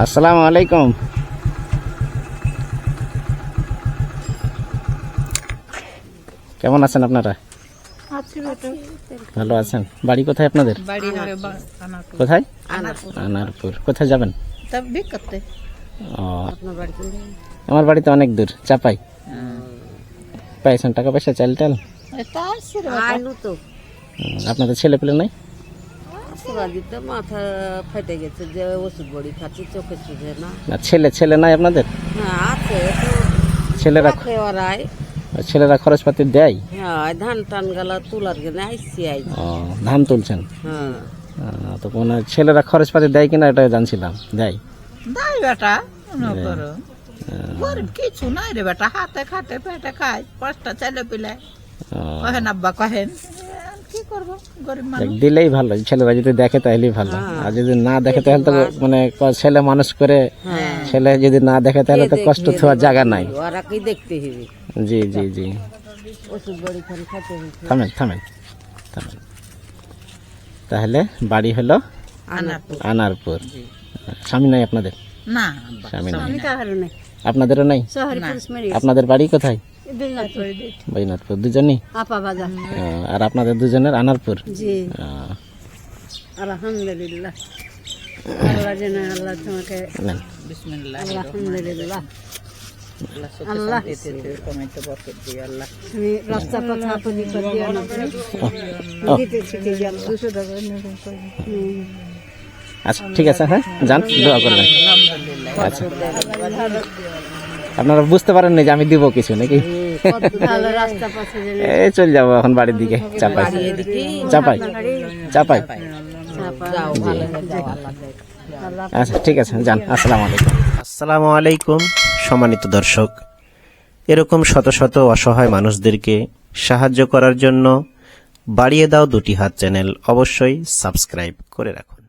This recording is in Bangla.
আসসালামু আলাইকুম। কেমন আছেন আপনারা? ভালো আছেন। বাড়ি কোথায় আপনাদের। কোথায়? আনারপুর। কোথায় যাবেন? আমার বাড়িতে অনেক দূর চাপাই। পাইছেন টাকা পয়সা চাল টাল? আপনাদের ছেলে পেলে নাই? পুরা দিতে মাথা ফেটে গেছে যে ওষুধ বড়ি খাচ্ছি চোখে চোখে না। না ছেলে ছেলে নাই আপনাদের? হ্যাঁ আছে ছেলেরা রাখে ওরাই। ছেলেরা খরচপাতি দেয়? হ্যাঁ ধান টান গালা তুলার গেলে আইসি আই। ও ধান তুলছেন? হ্যাঁ। আহ, তো কোনো ছেলেরা খরচপাতি দেয় কিনা এটা জানছিলাম। দেয়? নাই বেটা মনে করো। গরিব কিছু নাই রে বেটা হাতে খাটে পেটে খায় পাঁচটা ছেলে পিলে। কহেন আব্বা কহেন। করব গরিব মানুষ। দিলেই ভালো ছেলেরা যদি দেখে তাহলেই ভালো। আর যদি না দেখে তাহলে তো মানে ছেলে মানুষ করে ছেলে যদি না দেখে তাহলে তো কষ্ট থাকার জায়গা নাই। দেখতে হবে? জি জি জি। থামেন থামেন থামেন। তাহলে বাড়ি হলো আনারপুর। আনারপুর। স্বামী নাই আপনাদের? না। স্বামী নাই। আপনাদেরও নাই? আপনাদের বাড়ি কোথায়? বৈনাথপুর দুজনই? আপা বাজার। আর আপনাদের দুজনের আনারপুর? জি। আলহামদুলিল্লাহ। আল্লাহ যেন আল্লাহ তোমাকে আচ্ছা ঠিক আছে হ্যাঁ যান দোয়া করবেন। আচ্ছা। আপনারা বুঝতে পারেন না যে আমি দিব কিছু নাকি? এই চলে যাব এখন বাড়ির দিকে চাপাই। চাপাই। চাপাই। আচ্ছা ঠিক আছে যান আসসালামু আলাইকুম। আসসালামু আলাইকুম সম্মানিত দর্শক। এরকম শত শত অসহায় মানুষদেরকে সাহায্য করার জন্য বাড়িয়ে দাও দুটি হাত চ্যানেল অবশ্যই সাবস্ক্রাইব করে রাখুন।